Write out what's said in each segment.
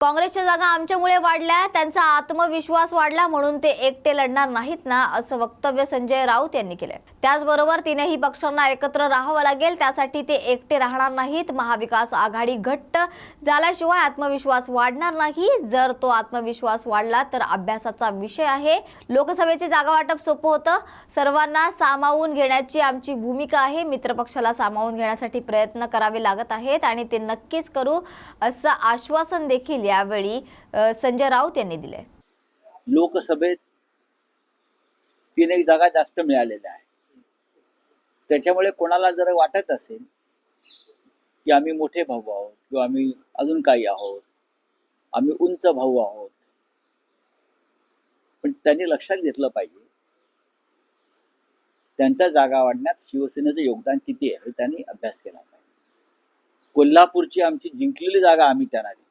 काँग्रेसच्या जागा आमच्यामुळे वाढल्या त्यांचा आत्मविश्वास वाढला म्हणून ते एकटे लढणार नाहीत ना असं वक्तव्य संजय राऊत यांनी केलंय. त्याचबरोबर तीनही पक्षांना एकत्र राहावं लागेल त्यासाठी ते एकटे राहणार नाहीत. महाविकास आघाडी घट्ट झाल्याशिवाय आत्मविश्वास वाढणार नाही. जर तो आत्मविश्वास वाढला तर अभ्यासाचा विषय आहे. लोकसभेचे जागा वाटप सोपं होतं. सर्वांना सामावून घेण्याची आमची भूमिका आहे. मित्रपक्षाला सामावून घेण्यासाठी प्रयत्न करावे लागत आहेत आणि ते नक्कीच करू असं आश्वासन देखील यावेळी संजय राऊत यांनी दिले लोकसभेत तीन एक जागा जास्त मिळालेल्या आहे त्याच्यामुळे कोणाला जर वाटत असेल की आम्ही मोठे भाऊ आहोत किंवा आम्ही अजून काही आहोत आम्ही उंच भाऊ आहोत पण त्यांनी लक्षात घेतलं पाहिजे त्यांच्या जागा वाढण्यात शिवसेनेचं योगदान किती आहे हे त्यांनी अभ्यास केला पाहिजे. कोल्हापूरची आमची जिंकलेली जागा आम्ही त्यांना दिली.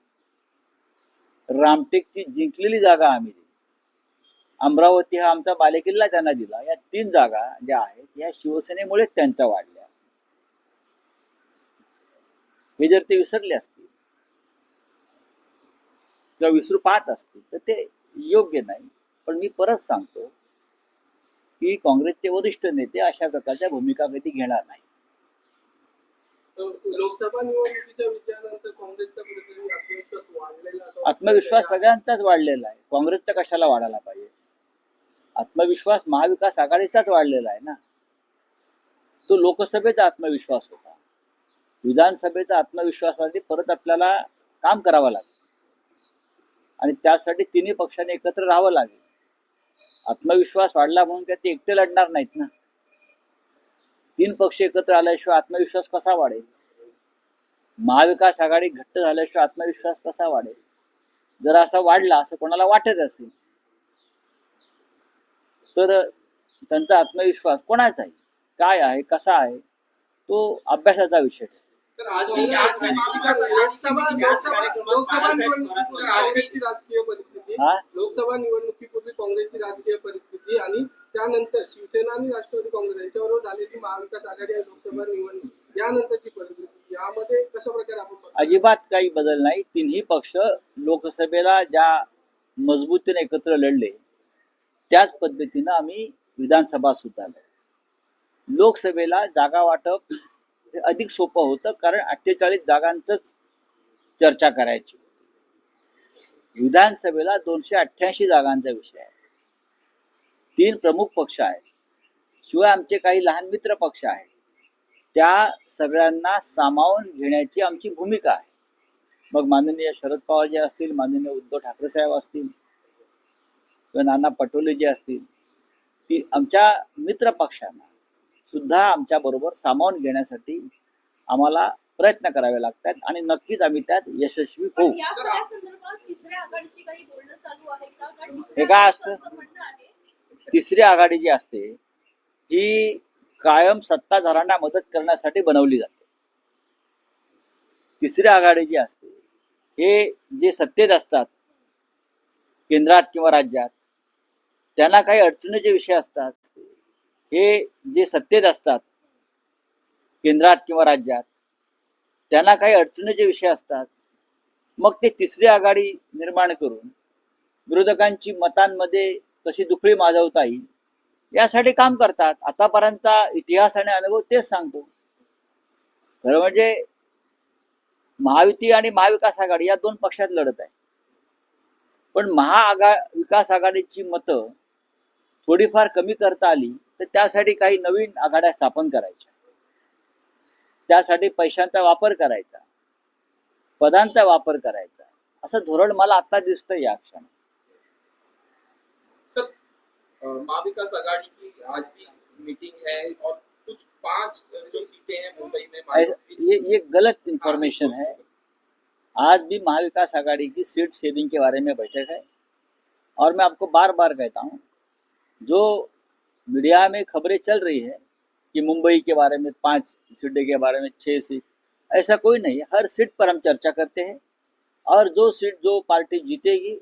रामटेकची जिंकलेली जागा आम्ही दिली. अमरावती हा आमचा बालेकिल्ला त्यांना दिला. या तीन जागा ज्या आहेत या शिवसेनेमुळेच त्यांच्या वाढल्या. हे जर ते विसरले असतील किंवा विसरू पाहत असतील तर ते योग्य नाही. पण मी परत सांगतो की काँग्रेसचे वरिष्ठ नेते अशा प्रकारच्या भूमिका कधी घेणार नाही लोकसभा निवडणुकीच्या विजयानंतर काँग्रेसचा कुठेतरी आत्मविश्वास वाढलेला. आत्मविश्वास सगळ्यांचाच वाढलेला आहे. काँग्रेसचा कशाला वाढायला पाहिजे? आत्मविश्वास महाविकास आघाडीचाच वाढलेला आहे ना? तो लोकसभेचा आत्मविश्वास होता. विधानसभेचा आत्मविश्वासासाठी परत आपल्याला काम करावं लागेल. आणि त्यासाठी तिन्ही पक्षांनी एकत्र राहावं लागेल. आत्मविश्वास वाढला म्हणून काय ते एकटे लढणार नाहीत ना? तीन पक्ष एकत्र आल्याशिवाय आत्मविश्वास कसा वाढेल? महाविकास आघाडी घट्ट झाल्याशिवाय आत्मविश्वास कसा वाढेल? जर असा वाढला असं कोणाला वाटत असेल? तर त्यांचा आत्मविश्वास कोणाचा आहे? काय आहे? कसा आहे? तो अभ्यासाचा विषय आहे. लोकसभा लोकसभा लोकसभा निवडणुकीपूर्वी काँग्रेसची राजकीय परिस्थिती हा? लोकसभा निवडणुकीपूर्वी काँग्रेसची राजकीय परिस्थिती आणि त्यानंतर शिवसेना आणि राष्ट्रवादी काँग्रेस यांच्याबरोबर झालेली महाविकास आघाडी आणि लोकसभा निवडणूक यानंतरची परिस्थिती यामध्ये कशा प्रकारे आपण? अजिबात काही बदल नाही तिन्ही पक्ष लोकसभेला ज्या मजबूतीने एकत्र लढले त्याच पद्धतीनं आम्ही विधानसभा सुद्धा. लोकसभेला जागा वाटप अधिक सोपं होतं कारण अठ्ठेचाळीस जागांचंच चर्चा करायची विधानसभेला दोनशे अठ्ठ्याऐंशी जागांचा विषय आहे. तीन प्रमुख पक्ष आहेत. शिवाय आमचे काही लहान मित्र पक्ष आहेत. त्या सगळ्यांना सामावून घेण्याची आमची भूमिका आहे. मग माननीय शरद पवार जे असतील माननीय उद्धव ठाकरे साहेब असतील किंवा नाना पटोले जे असतील ती आमच्या मित्र पक्षांना सुद्धा आमच्या बरोबर सामावून घेण्यासाठी आम्हाला प्रयत्न करावे लागतात आणि नक्कीच आम्ही त्यात यशस्वी होऊ. हे काय असतं? तिसरी आघाडी जी असते ही कायम सत्ताधाऱ्यांना मदत करण्यासाठी बनवली जाते. तिसरी आघाडी जी असते हे जे सत्तेत असतात केंद्रात किंवा राज्यात त्यांना काही अडचणीचे विषय असतात. हे जे सत्तेत असतात केंद्रात किंवा राज्यात त्यांना काही अडचणीचे विषय असतात. मग ते तिसरी आघाडी निर्माण करून विरोधकांची मतांमध्ये कशी दुखळी माजवता येईल यासाठी काम करतात. आतापर्यंतचा इतिहास आणि अनुभव तेच सांगतो. खरं म्हणजे महायुती आणि महाविकास आघाडी या दोन पक्षात लढत आहे. पण महाआघा विकास आघाडीची मतं थोडीफार कमी करता आली तर त्यासाठी काही नवीन आघाड्या स्थापन करायच्या. त्यासाठी पैशांचा वापर करायचा. पदांचा वापर करायचा. असं धोरण मला आता दिसतं या अ, महाविकास आघाड़ी की आज भी मीटिंग है और कुछ पांच जो सीटें हैं मुंबई में ये ये गलत इंफॉर्मेशन है। आज भी महाविकास आघाड़ी की सीट शेयरिंग के बारे में बैठक है। और मैं आपको बार बार कहता हूँ जो मीडिया में खबरें चल रही है कि मुंबई के बारे में, पाँच सीटें के बारे में छः सीट। ऐसा कोई नहीं है। हर सीट पर हम चर्चा करते हैं और जो सीट जो पार्टी जीतेगी,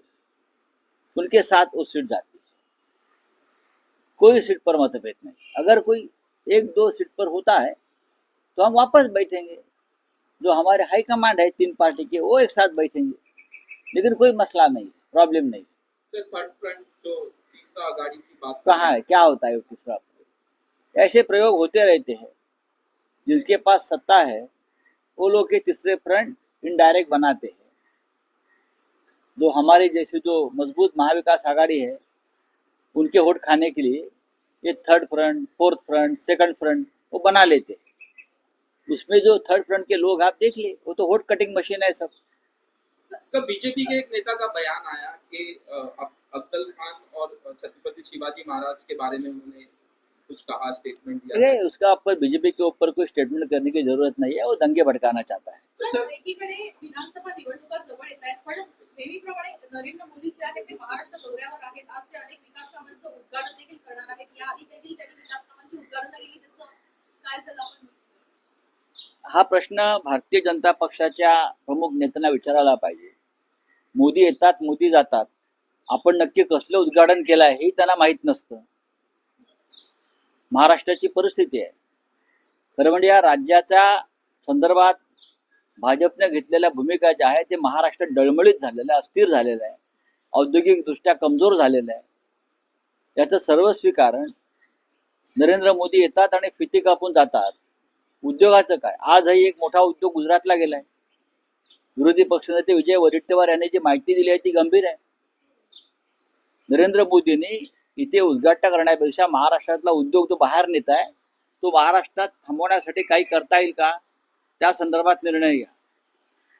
उनके साथ वो सीट जाती है। कोई सीट पर मतभेद नहीं। अगर कोई एक, दो सीट पर होता है तो हम वापस बैठेंगे। जो हमारे हाईकमांड है, तीन पार्टी के, वो एक साथ बैठेंगे। लेकिन कोई मसला नहीं, प्रॉब्लम नहीं। सर फ्रंट जो तीसरा आघाड़ी की बात कहाँ है? क्या होता है वो तीसरा प्रयोग? ऐसे प्रयोग होते रहते हैं। जिसके पास सत्ता है वो लोग के तीसरे फ्रंट इनडायरेक्ट बनाते हैं। जो हमारी जैसे जो मज़बूत महाविकास आघाड़ी है उनके वोट खाने के लिए ये third front fourth front second front वो बना लेते हैं। उसमें जो थर्ड फ्रंट के लोग आप देख लिए वो तो वोट कटिंग मशीन है सब। सर बीजेपी के एक नेता का बयान आया कि अफजल खान और छत्रपति शिवाजी महाराज के बारे में उन्होंने कुछ कहा स्टेटमेंट दिया अरे उसका ऊपर बीजेपी के ऊपर कोई स्टेटमेंट करने की ज़रूरत नहीं है वो दंगे भड़काना चाहता है। सर एकीकडे विधानसभा निवडणुका जवळ येत आहेत पण नेहमीप्रमाणे नरेंद्र मोदी जे आहेत ते महाराष्ट्र दौऱ्यावर आहेत आज ते अनेक विकास कामांचं उद्घाटन देखील करणार आहेत याआधी देखील त्यांनी विकास कामांची उद्घाटन केली त्याचं काय झालं आपण हा प्रश्न भारतीय जनता पक्षाच्या प्रमुख नेत्यांना विचारायला पाहिजे. मोदी येतात मोदी जातात. आपण नक्की कसलं उद्घाटन केलं आहे हे त्यांना माहीत नसतं. महाराष्ट्राची परिस्थिती आहे. खरं म्हणजे या राज्याच्या संदर्भात भाजपने घेतलेल्या भूमिका ज्या आहे ते महाराष्ट्र डळमळीत झालेलं आहे अस्थिर झालेलं आहे. औद्योगिकदृष्ट्या कमजोर झालेलं आहे. याचं सर्वस्वी कारण नरेंद्र मोदी येतात आणि फिती कापून जातात. उद्योगाचं काय? आजही एक मोठा उद्योग गुजरातला गेलाय. विरोधी पक्षनेते विजय वडेट्टीवार यांनी जी माहिती दिली आहे ती गंभीर आहे. नरेंद्र मोदींनी इथे उद्घाटन करण्यापेक्षा महाराष्ट्रातला उद्योग जो बाहेर नेत आहे तो महाराष्ट्रात थांबवण्यासाठी काही करता येईल का? त्या संदर्भात निर्णय घ्या.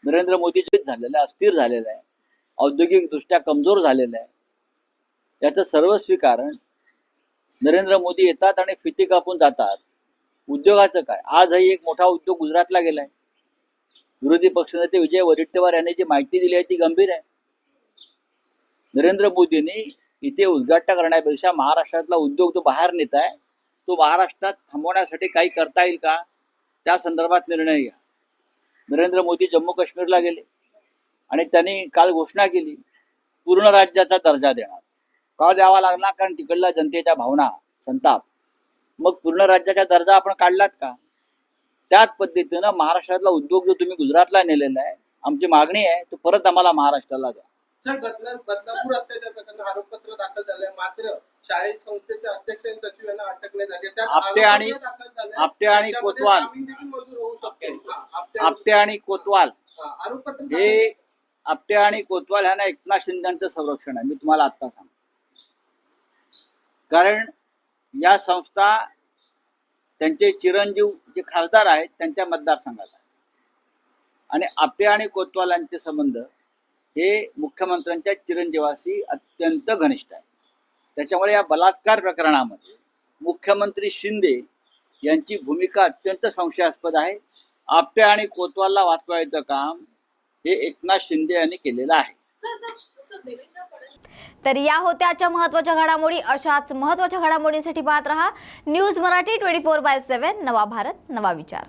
नरेंद्र मोदी झालेलं आहे अस्थिर झालेलं आहे औद्योगिकदृष्ट्या कमजोर झालेलं आहे याचं सर्वस्वी कारण नरेंद्र मोदी येतात आणि फिती कापून जातात. उद्योगाचं काय? आजही एक मोठा उद्योग गुजरातला गेलाय. विरोधी पक्षनेते विजय वडेट्टीवार यांनी जी माहिती दिली आहे ती गंभीर आहे. नरेंद्र मोदींनी इथे उद्घाटन करण्यापेक्षा महाराष्ट्रातला उद्योग जो बाहेर नेत आहे तो महाराष्ट्रात थांबवण्यासाठी काही करता येईल का? त्या संदर्भात निर्णय घ्या. नरेंद्र मोदी जम्मू काश्मीरला गेले आणि त्यांनी काल घोषणा केली पूर्ण राज्याचा दर्जा देणार. का द्यावा लागला कारण तिकडल्या जनतेच्या भावना संताप. मग पूर्ण राज्याचा दर्जा आपण काढलात का? त्याच पद्धतीनं महाराष्ट्रातला उद्योग जो तुम्ही गुजरातला नेलेला आहे आमची मागणी आहे तो परत आम्हाला महाराष्ट्राला द्या. सर बदला बदलापूर अत्याचार प्रकरण आरोपपत्र दाखल झालंय. मात्र शाळेत संस्थेचे अध्यक्ष आणि सचिव यांना अटक नाही झाली. त्यात आपटे आणि- आरोपपत्र दाखल झालंय. आपटे आणि त्याच्यामध्ये कोतवाल. जामीन देखील मंजूर होऊ शकतो. हा, आपटे आणि- आपटे आणि कोतवाल. हा, आरोपपत्र दाखल हे आपटे आणि कोतवाल ह्यांना एकनाथ शिंदेचं संरक्षण आहे. मी तुम्हाला आत्ता सांगतो. कारण या संस्था त्यांचे चिरंजीव जे खासदार आहेत त्यांच्या मतदारसंघात आहे. आणि आपटे आणि कोतवाल यांचे संबंध हे मुख्यमंत्र्यांच्या चिरंजीवाशी अत्यंत घनिष्ठ आहे. त्याच्यामुळे या बलात्कार प्रकरणामध्ये मुख्यमंत्री शिंदे यांची भूमिका अत्यंत संशयास्पद आहे. आपटे आणि कोतवालला वाचवायचं काम हे एकनाथ शिंदे यांनी केलेलं आहे. तर या होत्या आजच्या महत्त्वाच्या घडामोडी. अशाच महत्त्वाच्या घडामोडींसाठी पाहत रहा. News Marathi twenty four by seven. नवा भारत नवा विचार.